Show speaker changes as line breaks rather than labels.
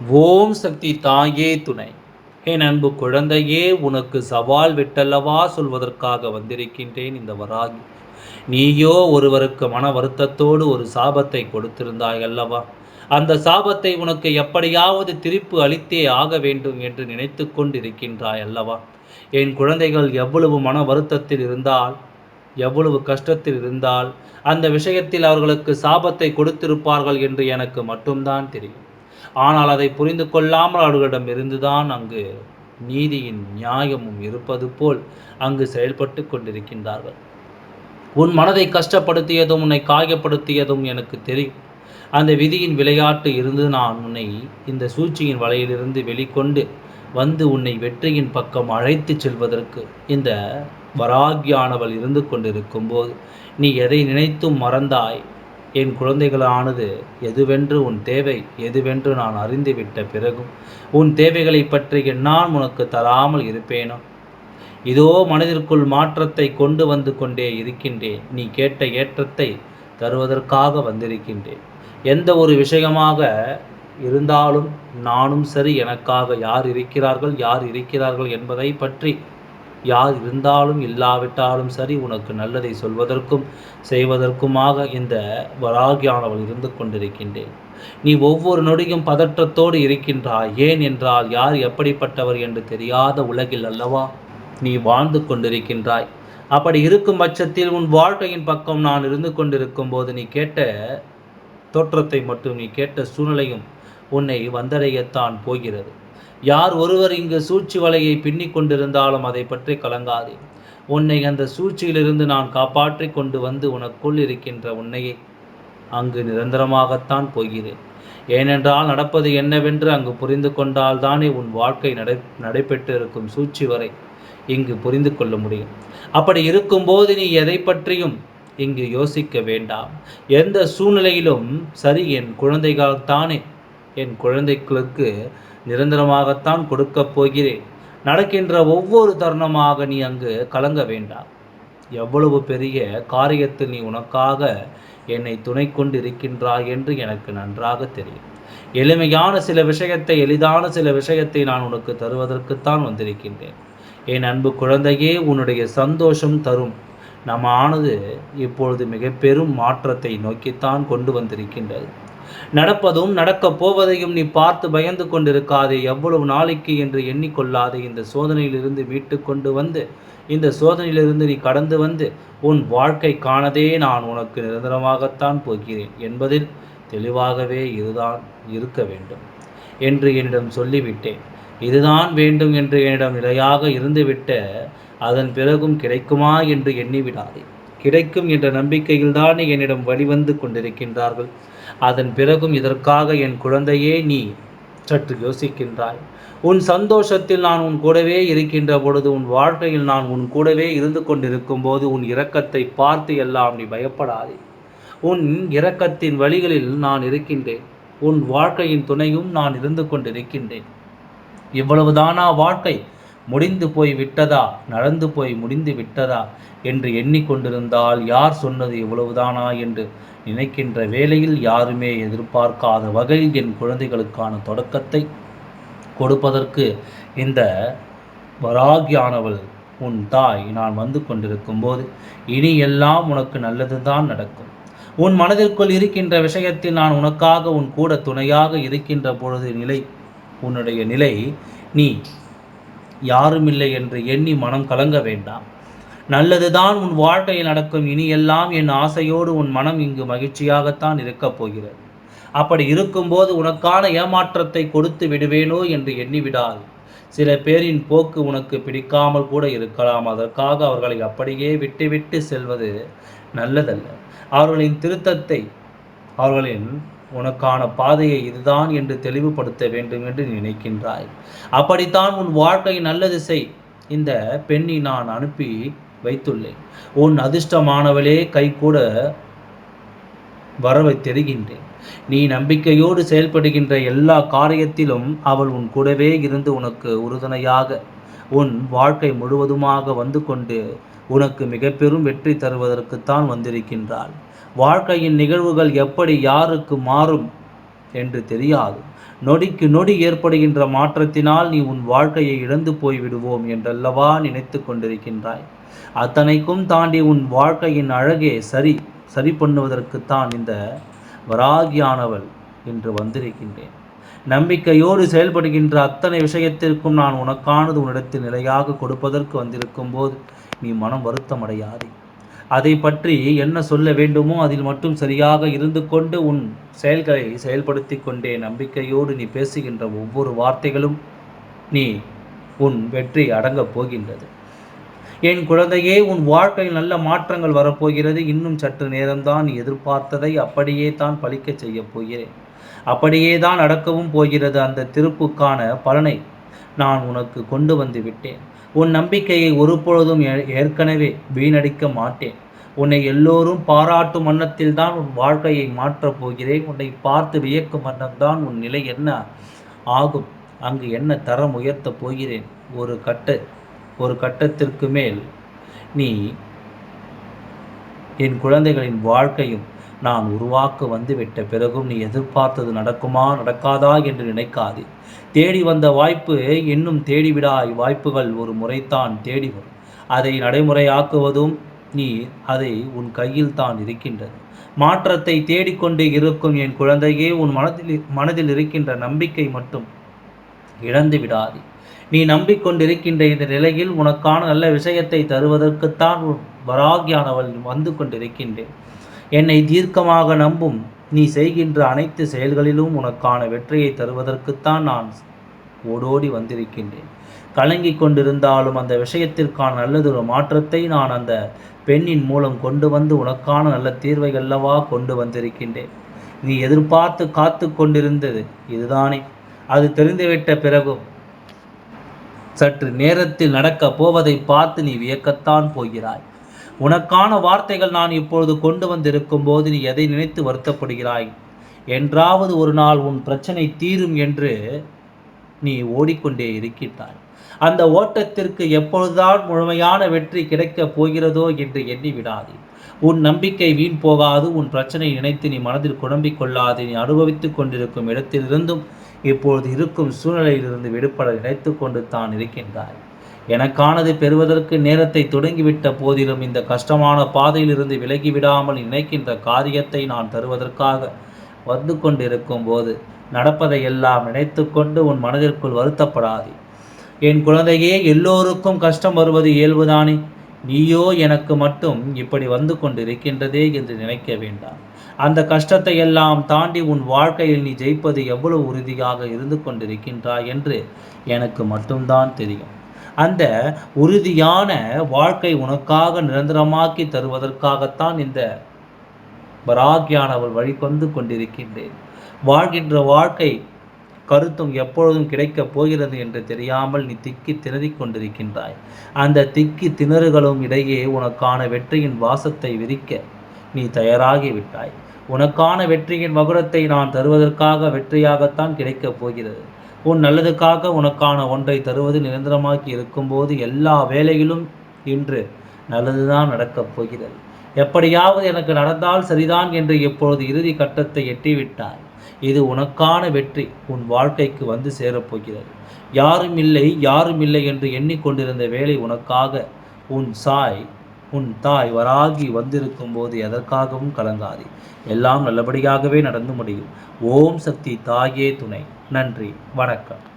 ஓம் சக்தி தாயே துணை. என் அன்பு குழந்தையே உனக்கு சவால் விட்டல்லவா சொல்வதற்காக வந்திருக்கின்றேன் இந்த வராகி. நீயோ ஒருவருக்கு மன வருத்தத்தோடு ஒரு சாபத்தை கொடுத்திருந்தாய் அல்லவா? அந்த சாபத்தை உனக்கு எப்படியாவது திருப்பு அளித்தே ஆக வேண்டும் என்று நினைத்து கொண்டிருக்கின்றாய் அல்லவா? என் குழந்தைகள் எவ்வளவு மன வருத்தத்தில் இருந்தால் எவ்வளவு கஷ்டத்தில் இருந்தால் அந்த விஷயத்தில் அவர்களுக்கு சாபத்தை கொடுத்திருப்பார்கள் என்று எனக்கு மட்டும்தான் தெரியும். ஆனால் அதை புரிந்து கொள்ளாமல் அவர்களிடம் இருந்துதான் அங்கு நீதியின் நியாயமும் இருப்பது போல் அங்கு செயல்பட்டு கொண்டிருக்கின்றார்கள். உன் மனதை கஷ்டப்படுத்தியதும் உன்னை காயப்படுத்தியதும் எனக்கு தெரியும். அந்த விதியின் விளையாட்டு இருந்து நான் உன்னை இந்த சூழ்ச்சியின் வலையிலிருந்து வெளிக்கொண்டு வந்து உன்னை வெற்றியின் பக்கம் அழைத்து செல்வதற்கு இந்த வராகியானவள் இருந்து கொண்டிருக்கும் போது நீ எதை நினைத்தும் மறந்தாய்? என் குழந்தைகளானது எதுவென்று உன் தேவை எதுவென்று நான் அறிந்துவிட்ட பிறகும் உன் தேவைகளை பற்றி நான் உனக்கு தராமல் இருப்பேனோ? இதோ மனதிற்குள் மாற்றத்தை கொண்டு வந்து கொண்டே இருக்கின்றேன். நீ கேட்ட ஏற்றத்தை தருவதற்காக வந்திருக்கின்றேன். எந்த ஒரு விஷயமாக இருந்தாலும் நானும் சரி எனக்காக யார் இருக்கிறார்கள் யார் இருக்கிறார்கள் என்பதை பற்றி யார் இருந்தாலும் இல்லாவிட்டாலும் சரி உனக்கு நல்லதை சொல்வதற்கும் செய்வதற்குமாக இந்த வராகியானவள் இருந்து கொண்டிருக்கின்றேன். நீ ஒவ்வொரு நொடியும் பதற்றத்தோடு இருக்கின்றாய். ஏன் என்றால் யார் எப்படிப்பட்டவர் என்று தெரியாத உலகில் அல்லவா? நீ வாழ்ந்து கொண்டிருக்கின்றாய். அப்படி இருக்கும் பட்சத்தில் உன் வாழ்க்கையின் பக்கம் நான் இருந்து கொண்டிருக்கும் போது நீ கேட்ட தோற்றத்தை மட்டும் நீ கேட்ட சூழ்நிலையும் உன்னை வந்தடையத்தான் போகிறது. யார் ஒருவர் இங்கு சூழ்ச்சி வலையை பின்னிக் கொண்டிருந்தாலும் அதை பற்றி கலங்காதே. உன்னை அந்த சூழ்ச்சியிலிருந்து நான் காப்பாற்றி கொண்டு வந்து உனக்குள் இருக்கின்ற உன்னையை அங்கு நிரந்தரமாகத்தான் போகிறேன். ஏனென்றால் நடப்பது என்னவென்று அங்கு புரிந்து கொண்டால் தானே உன் வாழ்க்கை நடை நடைபெற்று இருக்கும் சூழ்ச்சி வரை இங்கு புரிந்து கொள்ள முடியும். அப்படி இருக்கும்போது நீ எதை பற்றியும் இங்கு யோசிக்க வேண்டாம். எந்த சூழ்நிலையிலும் சரி என் குழந்தைகள் தானே என் குழந்தைகளுக்கு நிரந்தரமாகத்தான் கொடுக்கப் போகிறேன். நடக்கின்ற ஒவ்வொரு தருணமாக நீ அங்கு கலங்க வேண்டாம். எவ்வளவு பெரிய காரியத்தில் நீ உனக்காக என்னை துணை கொண்டு இருக்கின்றாய் என்று எனக்கு நன்றாக தெரியும். எளிமையான சில விஷயத்தை எளிதான சில விஷயத்தை நான் உனக்கு தருவதற்குத்தான் வந்திருக்கின்றேன். என் அன்பு குழந்தையே உன்னுடைய சந்தோஷம் தரும். நம்ம ஆனது இப்பொழுது மிக பெரும் மாற்றத்தை நோக்கித்தான் கொண்டு வந்திருக்கின்றது. நடப்பதும் நடக்கப் போவதையும் நீ பார்த்து பயந்து கொண்டிருக்காதே. எவ்வளவு நாளைக்கு என்று எண்ணிக்கொள்ளாதே. இந்த சோதனையிலிருந்து மீட்டு கொண்டு வந்து இந்த சோதனையிலிருந்து நீ கடந்து வந்து உன் வாழ்க்கை காணதே நான் உனக்கு நிரந்தரமாகத்தான் போகிறேன் என்பதில் தெளிவாகவே இதுதான் இருக்க வேண்டும் என்று என்னிடம் சொல்லிவிட்டேன். இதுதான் வேண்டும் என்று என்னிடம் நிலையாக இருந்துவிட்ட அதன் பிறகும் கிடைக்குமா என்று எண்ணிவிடாதே. கிடைக்கும் என்ற நம்பிக்கையில்தான் என்னிடம் வழிவந்து கொண்டிருக்கின்றார்கள். அதன் பிறகும் இதற்காக என் குழந்தையே நீ சற்று யோசிக்கின்றாய். உன் சந்தோஷத்தில் நான் உன் கூடவே இருக்கின்ற பொழுது உன் வாழ்க்கையில் நான் உன் கூடவே இருந்து கொண்டிருக்கும் போது உன் இரக்கத்தை பார்த்து எல்லாம் நீ பயப்படாதே. உன் இரக்கத்தின் வழிகளில் நான் இருக்கின்றேன். உன் வாழ்க்கையின் துணையும் நான் இருந்து கொண்டிருக்கின்றேன். இவ்வளவுதானா வாழ்க்கை? முடிந்து போய் விட்டதா? நடந்து போய் முடிந்து விட்டதா? என்று எண்ணிக்கொண்டிருந்தால் யார் சொன்னது இவ்வளவுதானா என்று நினைக்கின்ற வேளையில் யாருமே எதிர்பார்க்காத வகையில் என் குழந்தைகளுக்கான தொடக்கத்தை கொடுப்பதற்கு இந்த வராகியானவள் உன் தாய் நான் வந்து கொண்டிருக்கும் போது இனி எல்லாம் உனக்கு நல்லதுதான் நடக்கும். உன் மனதிற்குள் இருக்கின்ற விஷயத்தில் நான் உனக்காக உன் கூட துணையாக இருக்கின்ற பொழுது நிலை உன்னுடைய நிலை நீ யாருமில்லை என்று எண்ணி மனம் கலங்க வேண்டாம். நல்லதுதான் உன் வாழ்க்கையில் நடக்கும் இனி எல்லாம் என் ஆசையோடு உன் மனம் இங்கு மகிழ்ச்சியாகத்தான் இருக்கப் போகிறது. அப்படி இருக்கும்போது உனக்கான ஏமாற்றத்தை கொடுத்து விடுவேனோ என்று எண்ணிவிடாது. சில பேரின் போக்கு உனக்கு பிடிக்காமல் கூட இருக்கலாம். அதற்காக அவர்களை அப்படியே விட்டுவிட்டு செல்வது நல்லதல்ல. அவர்களின் திருத்தத்தை அவர்களின் உனக்கான பாதையை இதுதான் என்று தெளிவுபடுத்த வேண்டும் என்று நினைக்கின்றாய். அப்படித்தான் உன் வாழ்க்கை நல்லது செய். இந்த பெண்ணை நான் அனுப்பி வைத்துள்ளேன். உன் அதிர்ஷ்டமானவளே கை கூட வரவை தெரிகின்றேன். நீ நம்பிக்கையோடு செயல்படுகின்ற எல்லா காரியத்திலும் அவள் உன் கூடவே இருந்து உனக்கு உறுதுணையாக உன் வாழ்க்கை முழுவதுமாக வந்து கொண்டு உனக்கு மிக பெரும் வெற்றி தருவதற்குத்தான் வந்திருக்கின்றாள். வாழ்க்கையின் நிகழ்வுகள் எப்படி யாருக்கு மாறும் என்று தெரியாது. நொடிக்கு நொடி ஏற்படுகின்ற மாற்றத்தினால் நீ உன் வாழ்க்கையை இழந்து போய் விடுவோம் என்றல்லவா நினைத்து கொண்டிருக்கின்றாய். அத்தனைக்கும் தாண்டி உன் வாழ்க்கையின் அழகே சரி சரி பண்ணுவதற்குத்தான் இந்த வராகியானவள் என்று வந்திருக்கின்றேன். நம்பிக்கையோடு செயல்படுகின்ற அத்தனை விஷயத்திற்கும் நான் உனக்கானது உன்னிடத்தில் நிலையாக கொடுப்பதற்கு வந்திருக்கும் போது நீ மனம் வருத்தமடையாதே. அதை பற்றி என்ன சொல்ல வேண்டுமோ அதில் மட்டும் சரியாக இருந்து கொண்டு உன் செயல்களை செயல்படுத்தி கொண்டே நம்பிக்கையோடு நீ பேசுகின்ற ஒவ்வொரு வார்த்தைகளும் நீ உன் வெற்றி அடங்கப் போகின்றது. என் குழந்தையே உன் வாழ்க்கையில் நல்ல மாற்றங்கள் வரப்போகிறது. இன்னும் சற்று நேரம்தான் எதிர்பார்த்ததை அப்படியே தான் பழிக்கச் செய்யப் போகிறேன். அப்படியே தான் நடக்கவும் போகிறது. அந்த திருப்புக்கான பலனை நான் உனக்கு கொண்டு வந்து விட்டேன். உன் நம்பிக்கையை ஒருபொழுதும் ஏற்கனவே வீணடிக்க மாட்டேன். உன்னை எல்லோரும் பாராட்டும் வண்ணத்தில் தான் உன் வாழ்க்கையை மாற்றப் போகிறேன். உன்னை பார்த்து வியக்கும் வண்ணம்தான் உன் நிலை என்ன ஆகும். அங்கு என்ன தரம் உயர்த்தப் போகிறேன்? ஒரு கட்ட ஒரு கட்டத்திற்கு மேல் நீ என் குழந்தைகளின் வாழ்க்கையும் நான் உருவாக்க வந்துவிட்ட பிறகும் நீ எதிர்பார்த்தது நடக்குமா நடக்காதா என்று நினைக்காது. தேடி வந்த வாய்ப்பு இன்னும் தேடிவிடாய் வாய்ப்புகள் ஒரு முறைத்தான் தேடி வரும். அதை நடைமுறையாக்குவதும் நீ அதை உன் கையில் தான் இருக்கின்றது. மாற்றத்தை தேடிக்கொண்டு இருக்கும் என் குழந்தையே உன் மனதில் மனதில் இருக்கின்ற நம்பிக்கை மட்டும் இழந்து விடாது. நீ நம்பிக்கொண்டிருக்கின்ற இந்த நிலையில் உனக்கான நல்ல விஷயத்தை தருவதற்குத்தான் வராகியானவள் வந்து கொண்டிருக்கின்றேன். என்னை தீர்க்கமாக நம்பும். நீ செய்கின்ற அனைத்து செயல்களிலும் உனக்கான வெற்றியை தருவதற்குத்தான் நான் ஓடோடி வந்திருக்கின்றேன். கலங்கி கொண்டிருந்தாலும் அந்த விஷயத்திற்கான நல்லதொரு மாற்றத்தை நான் அந்த பெண்ணின் மூலம் கொண்டு வந்து உனக்கான நல்ல தீர்வை அல்லவா கொண்டு வந்திருக்கின்றேன். நீ எதிர்பார்த்து காத்து கொண்டிருந்தது இதுதானே. அது தெரிந்துவிட்ட பிறகும் சற்று நேரத்தில் நடக்கப் போவதை பார்த்து நீ வியக்கத்தான் போகிறாய். உனக்கான வார்த்தைகள் நான் இப்பொழுது கொண்டு வந்திருக்கும் போது நீ எதை நினைத்து வருத்தப்படுகிறாய்? என்றாவது ஒரு நாள் உன் பிரச்சனை தீரும் என்று நீ ஓடிக்கொண்டே இருக்கின்றாய். அந்த ஓட்டத்திற்கு எப்பொழுதுதான் முழுமையான வெற்றி கிடைக்கப் போகிறதோ என்று எண்ணி விடாதே உன் நம்பிக்கை வீண் போகாது உன் பிரச்சனை நினைத்து நீ மனதில் குழம்பிக் கொள்ளாது. நீ அனுபவித்துக் கொண்டிருக்கும் இடத்திலிருந்தும் இப்பொழுது இருக்கும் சூழ்நிலையிலிருந்து விடுபட நினைத்து கொண்டு தான் இருக்கின்றாய். எனக்கானது பெறுவதற்கு நேரத்தை தொடங்கிவிட்ட போதிலும் இந்த கஷ்டமான பாதையிலிருந்து விலகிவிடாமல் நினைக்கின்ற காரியத்தை நான் தருவதற்காக வந்து கொண்டிருக்கும் போது நடப்பதை எல்லாம் நினைத்து கொண்டு உன் மனதிற்குள் வருத்தப்படாதே. என் குழந்தையே எல்லோருக்கும் கஷ்டம் வருவது இயல்புதானே? நீயோ எனக்கு மட்டும் இப்படி வந்து கொண்டிருக்கின்றதே என்று நினைக்க வேண்டாம். அந்த கஷ்டத்தை எல்லாம் தாண்டி உன் வாழ்க்கையில் நீ ஜெயிப்பது எவ்வளவு உறுதியாக இருந்து கொண்டிருக்கின்றாய் என்று எனக்கு மட்டும்தான் தெரியும். அந்த உறுதியான வாழ்க்கை உனக்காக நிரந்தரமாக்கி தருவதற்காகத்தான் இந்த பராகியானவள் வழிகொண்டு கொண்டிருக்கின்றேன். வாழ்கின்ற வாழ்க்கை கருத்தும் எப்பொழுதும் கிடைக்கப் போகிறது என்று தெரியாமல் நீ திக்கி திணறிக் கொண்டிருக்கின்றாய். அந்த திக்கி திணறுகளும் இடையே உனக்கான வெற்றியின் வாசத்தை விரிக்க நீ தயாராகிவிட்டாய் உனக்கான வெற்றியின் மகுடத்தை நான் தருவதற்காக வெற்றியாகத்தான் கிடைக்கப் போகிறது. உன் நல்லதுக்காக உனக்கான ஒன்றை தருவது நிரந்தரமாக்கி இருக்கும்போது எல்லா வேலையிலும் இன்று நல்லதுதான் நடக்கப் போகிறது. எப்படியாவது எனக்கு நடந்தால் சரிதான் என்று இப்பொழுது இறுதி கட்டத்தை எட்டிவிட்டார் இது உனக்கான வெற்றி உன் வாழ்க்கைக்கு வந்து சேரப்போகிறது யாரும் இல்லை யாரும் இல்லை என்று எண்ணிக்கொண்டிருந்த வேலை உனக்காக உன் சாய் உன் தாய் வராகி வந்திருக்கும் போது எதற்காகவும் கலங்காதே. எல்லாம் நல்லபடியாகவே நடந்து முடியும். ஓம் சக்தி தாயே துணை. நன்றி வணக்கம்.